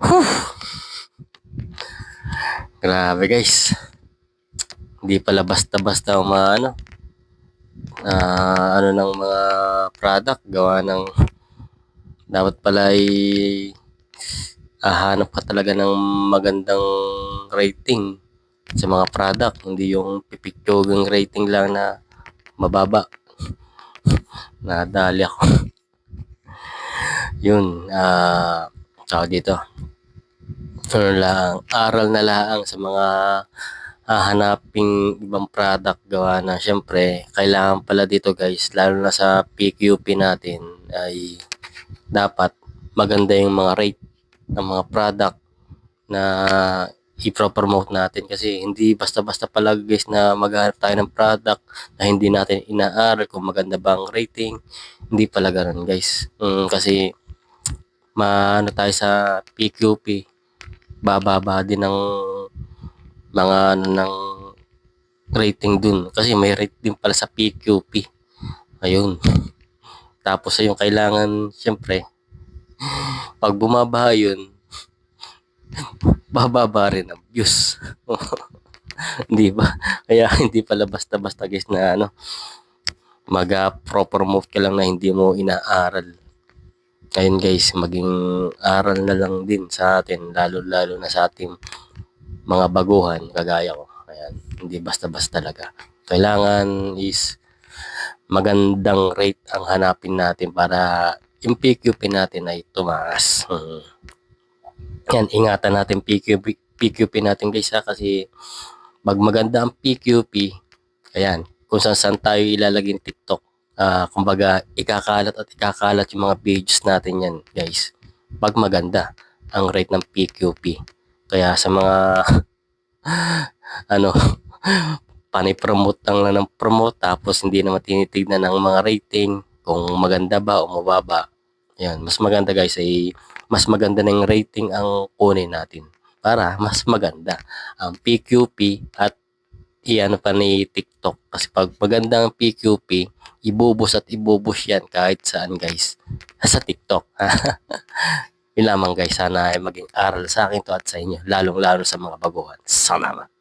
Whew. Grabe guys. Hindi pala basta-basta ang mga ano, ah, ano ng mga product gawa ng dapat pala ay hahanap ka talaga ng magandang rating sa mga product, hindi yung pipiktugang rating lang na mababa. Nadali ako. Yun, ah, tawag dito. Ano lang, aral na lang sa mga hahanaping ibang product gawa na. Syempre kailangan pala dito guys lalo na sa PQP natin ay dapat maganda yung mga rate ng mga product na i-promote natin. Kasi hindi basta-basta pala guys na maghanap tayo ng product na hindi natin inaaral kung maganda ba ang rating. Hindi pala ganun guys. Mm, kasi maano tayo sa PQP bababa din ng mga ano ng rating dun. Kasi may rate din pala sa PQP ayun. Tapos yung kailangan syempre pag bumaba yun bababa rin ang views. Hindi ba? Kaya hindi pala basta-basta guys na ano mag pro promote ka lang na hindi mo inaaral ayun guys maging aral na lang din sa atin lalo lalo na sa ating mga baguhan kagaya ko. Ayan hindi basta-basta talaga. Kailangan is magandang rate ang hanapin natin para yung PQP natin ay tumaas. Mhm. yan ingatan natin PQP PQP natin guys ha kasi pag maganda ang PQP ayan kung saan saan tayo ilalagay yung TikTok ah kumbaga ikakalat at ikakalat yung mga pages natin yan guys. Pag maganda ang rate ng PQP kaya sa mga ano panipromote lang lang ng promote tapos hindi naman tinitignan ng mga rating kung maganda ba o mababa. Yan mas maganda guys ay mas maganda ng rating ang kunin natin para mas maganda ang PQP at iano pa ni TikTok. Kasi pag maganda ang PQP ibubus at ibubus yan kahit saan guys. Sa TikTok. Yun lamang guys. Sana ay maging aral sa akin to at sa inyo. Lalong lalo sa mga baguhan. Salamat